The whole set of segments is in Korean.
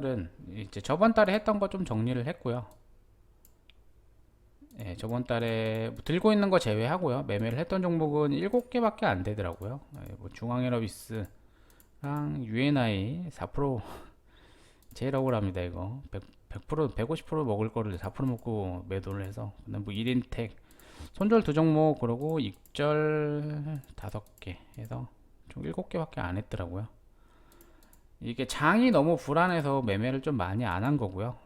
오늘은 이제 저번 달에 했던 거 좀 정리를 했고요. 예, 저번 달에 뭐 들고 있는 거 제외하고요. 매매를 했던 종목은 7개밖에 안 되더라고요. 예, 뭐 중앙에너비스랑 UNI 4% 제일 억울합니다, 이거. 100, 100% 150% 먹을 거를 4% 먹고 매도를 해서. 근데 뭐 1인택 손절 두 종목 그러고 익절 다섯 개 해서 총 7개밖에 안 했더라고요. 이게 장이 너무 불안해서 매매를 좀 많이 안 한 거고요.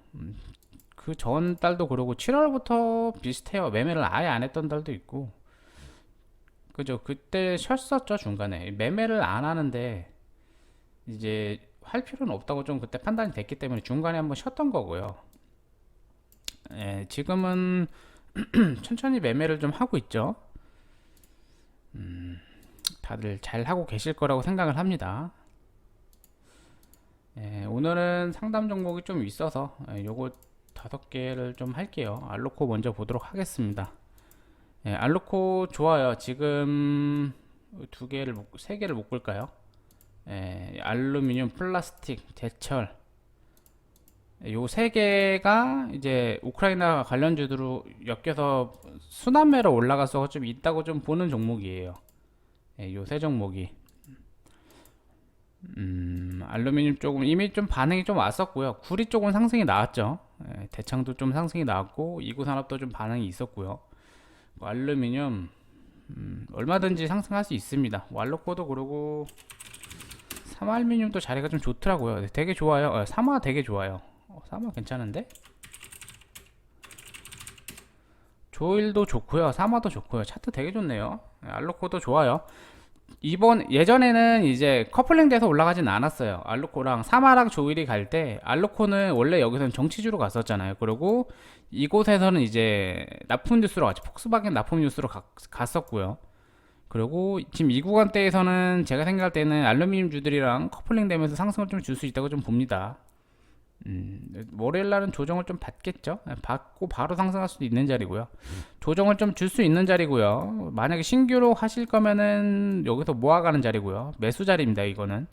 그전 달도 그러고 7월부터 비슷해요. 매매를 아예 안 했던 달도 있고. 그죠? 그때 쉬었었죠, 중간에. 매매를 안 하는데 이제 할 필요는 없다고 좀 그때 판단이 됐기 때문에 중간에 한번 쉬었던 거고요. 예, 지금은 천천히 매매를 좀 하고 있죠. 음, 다들 잘 하고 계실 거라고 생각을 합니다. 예, 오늘은 상담 종목이 좀 있어서 예, 요거 다섯 개를 좀 할게요. 알로코 먼저 보도록 하겠습니다. 예, 알로코 좋아요. 지금 두 개를 묶- 세 개를 묶을까요? 예, 알루미늄, 플라스틱, 제철 요 세 개가 이제 우크라이나 관련주로 엮여서 순환매로 올라가서 좀 있다고 좀 보는 종목이에요. 예, 요세 종목이. 음, 알루미늄 쪽은 이미 좀 반응이 좀 왔었고요. 구리 쪽은 상승이 나왔죠. 예, 대창도 좀 상승이 나왔고 이구 산업도 좀 반응이 있었고요. 뭐 알루미늄 음, 얼마든지 상승할 수 있습니다. 왈로코도 그러고 삼알미늄도 자리가 좀 좋더라고요. 되게 좋아요. 어, 삼화 되게 좋아요. 어, 삼화 괜찮은데? 조일도 좋고요. 삼화도 좋고요. 차트 되게 좋네요. 예, 알로코도 좋아요. 이번 예전에는 이제 커플링 돼서 올라가진 않았어요. 알로코랑 사마랑 조일이 갈 때 알로코는 원래 여기서는 정치주로 갔었잖아요. 그리고 이곳에서는 이제 납품 뉴스로 같이 폭스바겐 납품 뉴스로 가- 갔었고요. 그리고 지금 이 구간대에서는 제가 생각할 때는 알루미늄 주들이랑 커플링 되면서 상승을 좀 줄 수 있다고 좀 봅니다. 음, 월요일 날은 조정을 좀 받겠죠. 네, 받고 바로 상승할 수도 있는 자리고요. 조정을 좀 줄 수 있는 자리고요. 만약에 신규로 하실 거면은 여기서 모아가는 자리고요. 매수 자리입니다. 이거는.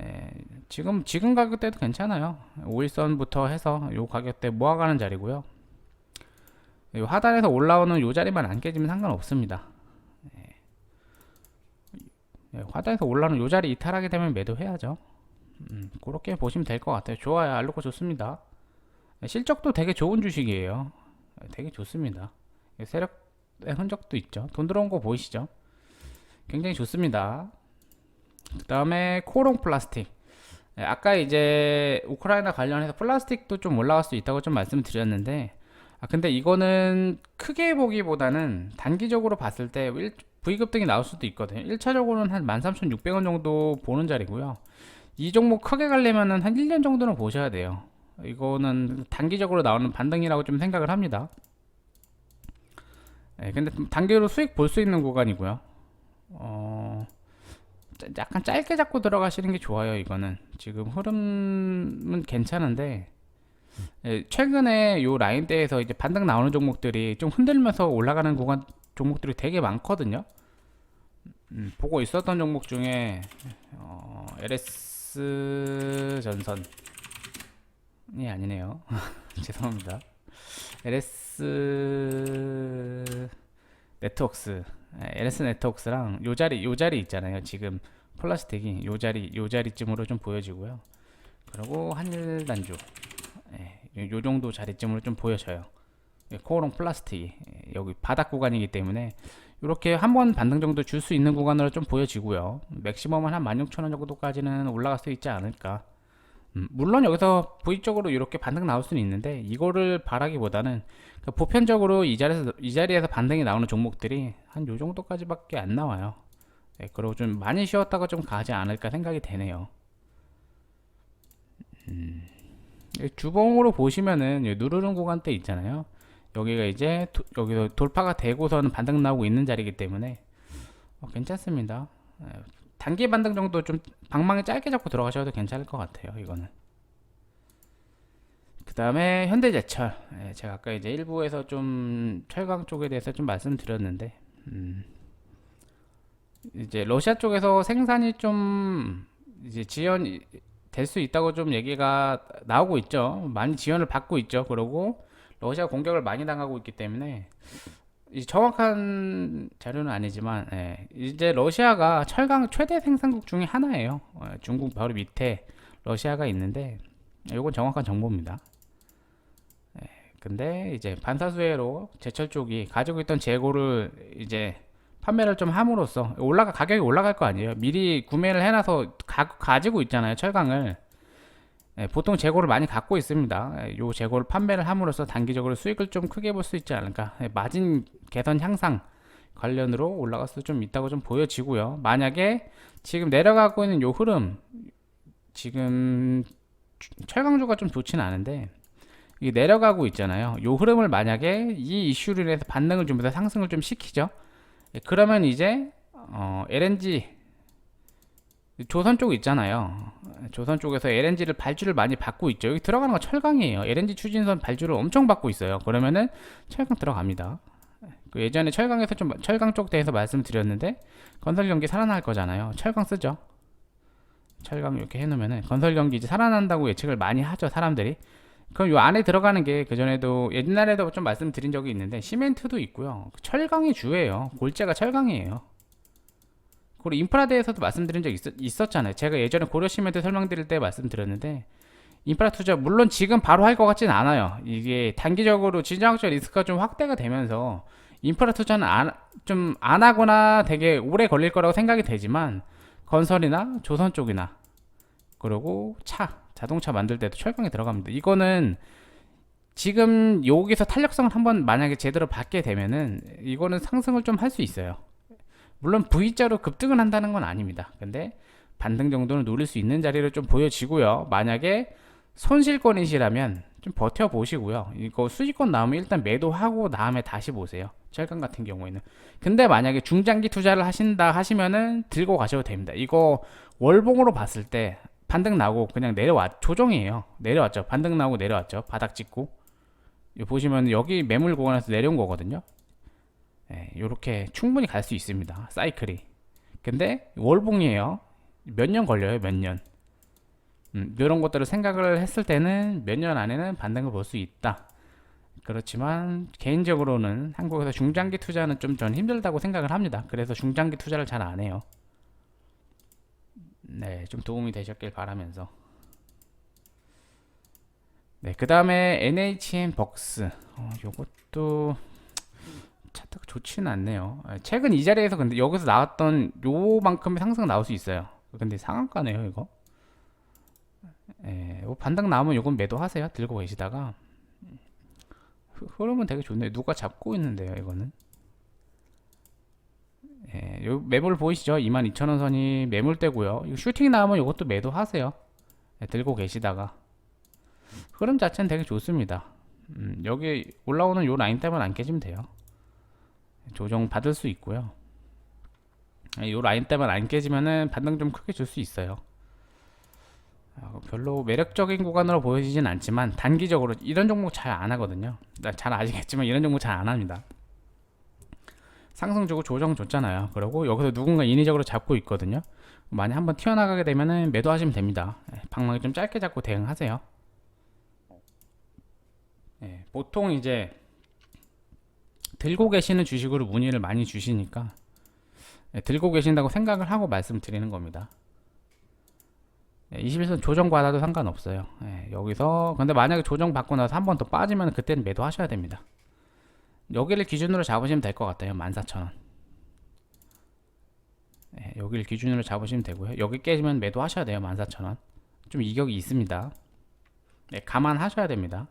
예, 지금 지금 가격대도 괜찮아요. 5일선부터 해서 요 가격대 모아가는 자리고요. 요 하단에서 올라오는 요 자리만 안 깨지면 상관없습니다. 예, 하단에서 올라오는 요 자리 이탈하게 되면 매도해야죠. 음, 그렇게 보시면 될 것 같아요. 좋아요. 알로코 좋습니다. 예, 실적도 되게 좋은 주식이에요. 예, 되게 좋습니다. 예, 세력의 흔적도 있죠. 돈 들어온 거 보이시죠? 굉장히 좋습니다. 그 다음에 코롱 플라스틱. 예, 아까 이제 우크라이나 관련해서 플라스틱도 좀 올라갈 수 있다고 좀 말씀드렸는데, 아, 근데 이거는 크게 보기보다는 단기적으로 봤을 때 일- V급 등이 나올 수도 있거든요. 1차적으로는 한 13,600원 정도 보는 자리고요. 이 종목 크게 가려면은 한 1년 정도는 보셔야 돼요. 이거는 단기적으로 나오는 반등이라고 좀 생각을 합니다. 네, 근데 좀 단기로 수익 볼 수 있는 구간이고요. 어, 짜- 약간 짧게 잡고 들어가시는 게 좋아요. 이거는 지금 흐름은 괜찮은데 예, 최근에 요 라인대에서 이제 반등 나오는 종목들이 좀 흔들면서 올라가는 구간 종목들이 되게 많거든요. 음, 보고 있었던 종목 중에 어, LS 전선이 아니네요. 죄송합니다. LS 네트웍스, 예, LS 네트웍스랑 요 자리 요 자리 있잖아요. 지금 플라스틱이 요 자리 요 자리쯤으로 좀 보여지고요. 그리고 한일 단주 예, 요- 요 정도 자리쯤으로 좀 보여져요. 예, 코어롱 플라스틱이 예, 여기 바닥 구간이기 때문에 이렇게 한 번 반등 정도 줄 수 있는 구간으로 좀 보여지고요. 맥시멈은 한 16,000원 정도까지는 올라갈 수 있지 않을까. 음, 물론 여기서 V쪽으로 이렇게 반등 나올 수는 있는데 이거를 바라기보다는 그 보편적으로 이 자리에서 이 자리에서 반등이 나오는 종목들이 한 요 정도까지밖에 안 나와요. 네, 그리고 좀 많이 쉬었다가 좀 가지 않을까 생각이 되네요. 음, 이 주봉으로 보시면은 이 누르는 구간대 있잖아요. 여기가 이제 도- 여기서 돌파가 되고서는 반등 나오고 있는 자리이기 때문에 어, 괜찮습니다. 예, 단기 반등 정도 좀 방망이 짧게 잡고 들어가셔도 괜찮을 것 같아요. 이거는. 그 다음에 현대제철. 예, 제가 아까 이제 일부에서 좀 철강 쪽에 대해서 좀 말씀드렸는데, 음, 이제 러시아 쪽에서 생산이 좀 이제 지연 될수 있다고 좀 얘기가 나오고 있죠. 많이 지원을 받고 있죠. 그러고 러시아 공격을 많이 당하고 있기 때문에 이 정확한 자료는 아니지만 예, 이제 러시아가 철강 최대 생산국 중에 하나예요. 어, 중국 바로 밑에 러시아가 있는데 이건 정확한 정보입니다. 예, 근데 이제 반사수혜로 제철 쪽이 가지고 있던 재고를 이제 판매를 좀 함으로써 올라가 가격이 올라갈 거 아니에요. 미리 구매를 해놔서 가, 가지고 있잖아요. 철강을 예, 보통 재고를 많이 갖고 있습니다. 예, 요 재고를 판매를 함으로써 단기적으로 수익을 좀 크게 볼 수 있지 않을까. 예, 마진 개선 향상 관련으로 올라갈 수도 좀 있다고 좀 보여지고요. 만약에 지금 내려가고 있는 요 흐름 지금 주- 철강주가 좀 좋지는 않은데 이게 내려가고 있잖아요. 요 흐름을 만약에 이 이슈로 인해서 반등을 좀 해서 상승을 좀 시키죠. 예, 그러면 이제 어, LNG 조선 쪽 있잖아요. 조선 쪽에서 LNG를 발주를 많이 받고 있죠. 여기 들어가는 거 철강이에요. LNG 추진선 발주를 엄청 받고 있어요. 그러면은 철강 들어갑니다. 그 예전에 철강에서 좀 철강 쪽 대해서 말씀드렸는데 건설 경기 살아날 거잖아요. 철강 쓰죠. 철강 이렇게 해놓으면은 건설 경기 이제 살아난다고 예측을 많이 하죠 사람들이. 그럼 요 안에 들어가는 게 그 전에도 옛날에도 좀 말씀드린 적이 있는데 시멘트도 있고요. 철강이 주예요. 골재가 철강이에요. 그리고 인프라 대해서도 말씀드린 적 있 었, 잖아요 제가 예전에 고려 시멘트 설명드릴 때 말씀드렸는데 인프라 투자 물론 지금 바로 할 것 같지는 않아요. 이게 단기적으로 지정학적 리스크가 좀 확대가 되면서 인프라 투자는 안, 좀안 하거나 되게 오래 걸릴 거라고 생각이 되지만 건설이나 조선 쪽이나 그리고 차 자동차 만들 때도 철강에 들어갑니다. 이거는 지금 여기서 탄력성을 한번 만약에 제대로 받게 되면은 이거는 상승을 좀 할 수 있어요. 물론 V자로 급등을 한다는 건 아닙니다. 근데 반등 정도는 노릴 수 있는 자리를 좀 보여지고요. 만약에 손실권이시라면 좀 버텨보시고요. 이거 수익권 나오면 일단 매도하고 다음에 다시 보세요. 철강 같은 경우에는. 근데 만약에 중장기 투자를 하신다 하시면은 들고 가셔도 됩니다. 이거 월봉으로 봤을 때 반등 나오고 그냥 내려왔 조정이에요. 내려왔죠. 반등 나오고 내려왔죠. 바닥 찍고. 보시면 여기 매물 구간에서 내려온 거거든요. 예, 요렇게 충분히 갈 수 있습니다. 사이클이. 근데 월봉이에요. 몇 년 걸려요, 몇 년. 음, 이런 것들을 생각을 했을 때는 몇 년 안에는 반등을 볼 수 있다. 그렇지만 개인적으로는 한국에서 중장기 투자는 좀 전 힘들다고 생각을 합니다. 그래서 중장기 투자를 잘 안 해요. 네, 좀 도움이 되셨길 바라면서. 네, 그 다음에 NHN 벅스. 어, 요것도 차트가 좋지는 않네요. 아, 최근 이 자리에서 근데 여기서 나왔던 요만큼의 상승 나올 수 있어요. 근데 상한가네요, 이거. 예, 요 반등 나오면 요건 매도하세요. 들고 계시다가 흐- 흐름은 되게 좋네요. 누가 잡고 있는데요, 이거는. 예, 요 매물 보이시죠? 22,000원 선이 매물대고요. 이거 슈팅 나오면 요것도 매도하세요. 예, 들고 계시다가 흐름 자체는 되게 좋습니다. 음, 여기 올라오는 요 라인 때만 안 깨지면 돼요. 조정 받을 수 있고요. 예, 요 라인 때만 안 깨지면은 반등 좀 크게 줄 수 있어요. 아, 별로 매력적인 구간으로 보여지진 않지만 단기적으로 이런 종목 잘 안 하거든요. 나잘 아시겠지만 이런 종목 잘 안 합니다. 상승 주고 조정 줬잖아요. 그리고 여기서 누군가 인위적으로 잡고 있거든요. 만약 한번 튀어나가게 되면은 매도하시면 됩니다. 예, 방망이 좀 짧게 잡고 대응하세요. 예, 보통 이제 들고 계시는 주식으로 문의를 많이 주시니까 예, 들고 계신다고 생각을 하고 말씀드리는 겁니다. 예, 21선 조정 받아도 상관없어요. 예, 여기서 근데 만약에 조정 받고 나서 한 번 더 빠지면 그때는 매도하셔야 됩니다. 여기를 기준으로 잡으시면 될 것 같아요. 14,000원. 예, 여기를 기준으로 잡으시면 되고요. 여기 깨지면 매도하셔야 돼요. 14,000원. 좀 이격이 있습니다. 예, 감안하셔야 됩니다.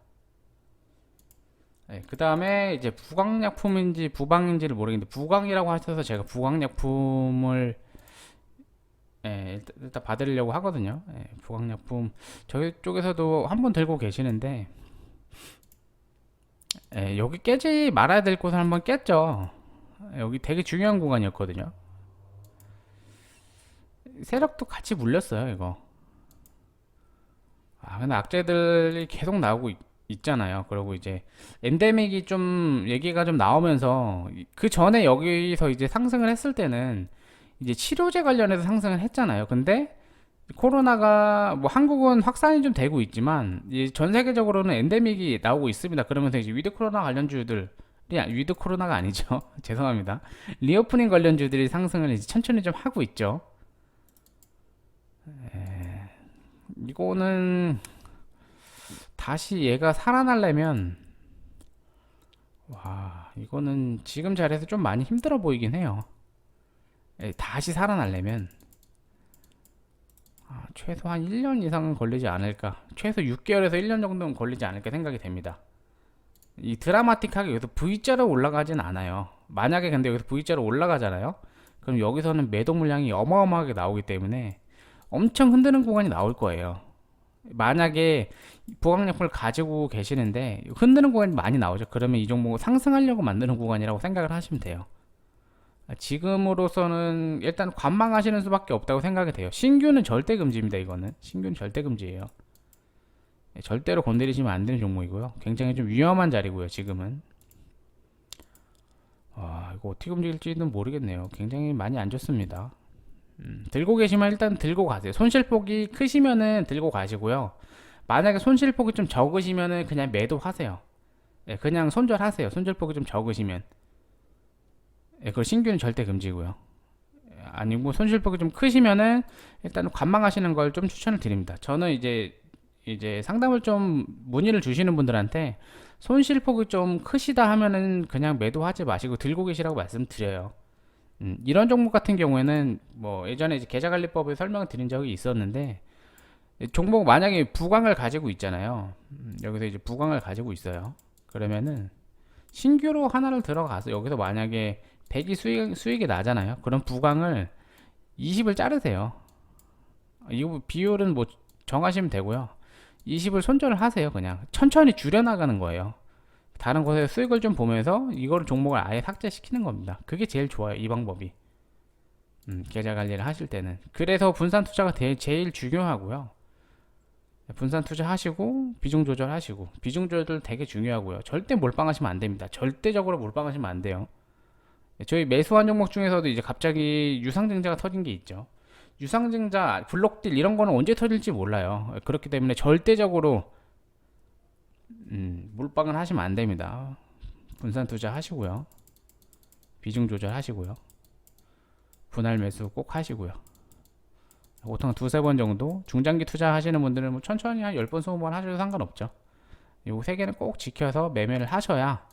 네, 그 다음에 이제 부강약품인지 부방인지를 모르겠는데 부강이라고 하셔서 제가 부강약품을 예, 일단, 받으려고 하거든요. 예, 부강약품 저희 쪽에서도 한 번 들고 계시는데 예, 여기 깨지 말아야 될 곳을 한번 깼죠. 여기 되게 중요한 구간이었거든요. 세력도 같이 물렸어요, 이거. 아, 근데 악재들이 계속 나오고 있, 있잖아요. 그리고 이제 엔데믹이 좀 얘기가 좀 나오면서 그 전에 여기서 이제 상승을 했을 때는 이제 치료제 관련해서 상승을 했잖아요. 근데 코로나가 뭐 한국은 확산이 좀 되고 있지만 이전 세계적으로는 엔데믹이 나오고 있습니다. 그러면서 이제 위드 코로나 관련주들 이 위드 코로나가 아니죠. 죄송합니다. 리오프닝 관련주들이 상승을 이제 천천히 좀 하고 있죠. 에, 이거는 다시 얘가 살아나려면 와 이거는 지금 자리에서 좀 많이 힘들어 보이긴 해요. 에, 다시 살아나려면 아, 최소 한 1년 이상은 걸리지 않을까. 최소 6개월에서 1년 정도는 걸리지 않을까 생각이 됩니다. 이 드라마틱하게 여기서 V자로 올라가진 않아요. 만약에 근데 여기서 V자로 올라가잖아요. 그럼 여기서는 매도 물량이 어마어마하게 나오기 때문에 엄청 흔드는 구간이 나올 거예요. 만약에 부강약품을 가지고 계시는데 흔드는 구간이 많이 나오죠. 그러면 이 종목을 상승하려고 만드는 구간이라고 생각을 하시면 돼요. 지금으로서는 일단 관망하시는 수밖에 없다고 생각이 돼요. 신규는 절대 금지입니다. 이거는 신규는 절대 금지예요. 예, 절대로 건드리시면 안 되는 종목이고요. 굉장히 좀 위험한 자리고요. 지금은 와 이거 어떻게 움직일지는 모르겠네요. 굉장히 많이 안 좋습니다. 음, 들고 계시면 일단 들고 가세요. 손실폭이 크시면은 들고 가시고요. 만약에 손실폭이 좀 적으시면은 그냥 매도하세요. 예, 그냥 손절하세요. 손절폭이 좀 적으시면. 예, 그 신규는 절대 금지고요. 예, 아니고 손실폭이 좀 크시면은 일단 관망하시는 걸 좀 추천을 드립니다. 저는 이제 이제 상담을 좀 문의를 주시는 분들한테 손실폭이 좀 크시다 하면은 그냥 매도하지 마시고 들고 계시라고 말씀드려요. 음, 이런 종목 같은 경우에는 뭐 예전에 이제 계좌관리법을 설명을 드린 적이 있었는데 종목 만약에 부강을 가지고 있잖아요. 음, 여기서 이제 부강을 가지고 있어요. 그러면은 신규로 하나를 들어가서 여기서 만약에 100이 수익, 수익이 나잖아요. 그럼 부강을 20을 자르세요. 이거 비율은 뭐 정하시면 되고요. 20을 손절을 하세요. 그냥 천천히 줄여나가는 거예요. 다른 곳에 수익을 좀 보면서 이거를 종목을 아예 삭제시키는 겁니다. 그게 제일 좋아요. 이 방법이. 음, 계좌 관리를 하실 때는. 그래서 분산 투자가 대- 제일 중요하고요. 분산 투자 하시고 비중 조절하시고 비중 조절 되게 중요하고요. 절대 몰빵하시면 안 됩니다. 절대적으로 몰빵하시면 안 돼요. 저희 매수한 종목 중에서도 이제 갑자기 유상증자가 터진 게 있죠. 유상증자, 블록딜 이런 거는 언제 터질지 몰라요. 그렇기 때문에 절대적으로 음, 몰빵을 하시면 안 됩니다. 분산 투자 하시고요. 비중 조절 하시고요. 분할 매수 꼭 하시고요. 보통 두세 번 정도 중장기 투자 하시는 분들은 뭐 천천히 한 10번, 20번 하셔도 상관없죠. 요 세 개는 꼭 지켜서 매매를 하셔야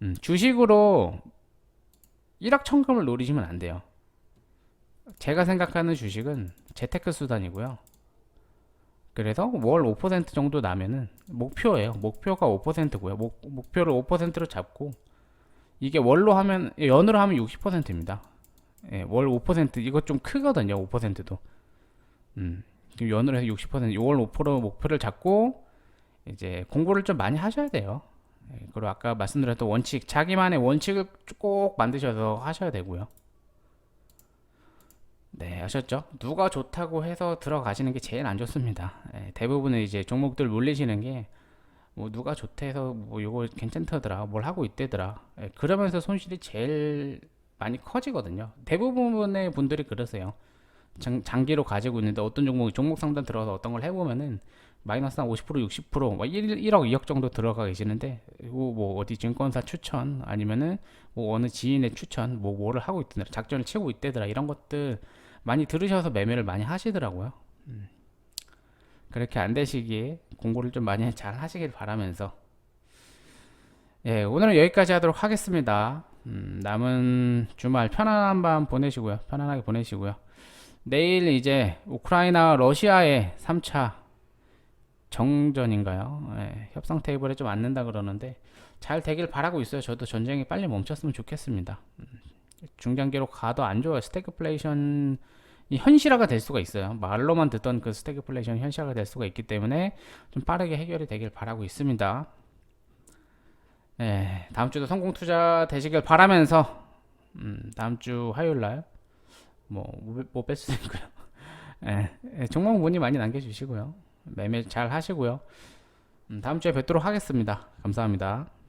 음, 주식으로 1억 천금을 노리시면 안 돼요. 제가 생각하는 주식은 재테크 수단이고요. 그래서 월 5% 정도 나면은 목표예요. 목표가 5%고요. 목, 목표를 5%로 잡고 이게 월로 하면 연으로 하면 60%입니다. 예, 월 5% 이거 좀 크거든요. 5%도. 음. 지금 연으로 해서 60%, 월5% 목표를 잡고 이제 공부를 좀 많이 하셔야 돼요. 예, 그리고 아까 말씀드렸던 원칙, 자기만의 원칙을 꼭 만드셔서 하셔야 되고요. 네, 아셨죠? 누가 좋다고 해서 들어가시는 게 제일 안 좋습니다. 예, 대부분은 이제 종목들 몰리시는 게 뭐 누가 좋다 해서 뭐 이거 괜찮다더라, 뭘 하고 있대더라. 예, 그러면서 손실이 제일 많이 커지거든요. 대부분의 분들이 그러세요. 장, 장기로 가지고 있는데 어떤 종목 종목 상단 들어가서 어떤 걸 해보면은 마이너스 한 50% 60%뭐 1, 1억 2억 정도 들어가 계시는데 이거 뭐 어디 증권사 추천 아니면은 뭐 어느 지인의 추천 뭐 뭐를 하고 있더라 작전을 치고 있대더라 이런 것들 많이 들으셔서 매매를 많이 하시더라고요. 음. 그렇게 안 되시기에 공부를 좀 많이 잘 하시길 바라면서 예 오늘은 여기까지 하도록 하겠습니다. 음, 남은 주말 편안한 밤 보내시고요. 편안하게 보내시고요. 내일 이제 우크라이나 러시아의 3차 정전인가요? 예, 협상 테이블에 좀 앉는다 그러는데 잘 되길 바라고 있어요. 저도 전쟁이 빨리 멈췄으면 좋겠습니다. 음, 중장기로 가도 안 좋아요. 스태그플레이션이 현실화가 될 수가 있어요. 말로만 듣던 그 스태그플레이션 현실화가 될 수가 있기 때문에 좀 빠르게 해결이 되길 바라고 있습니다. 예, 다음 주도 성공 투자 되시길 바라면서 음, 다음 주 화요일 날 뭐못뺄 수도 있고요. 예, 예, 종목 문의 많이 남겨주시고요. 매매 잘 하시고요. 음, 다음 주에 뵙도록 하겠습니다. 감사합니다.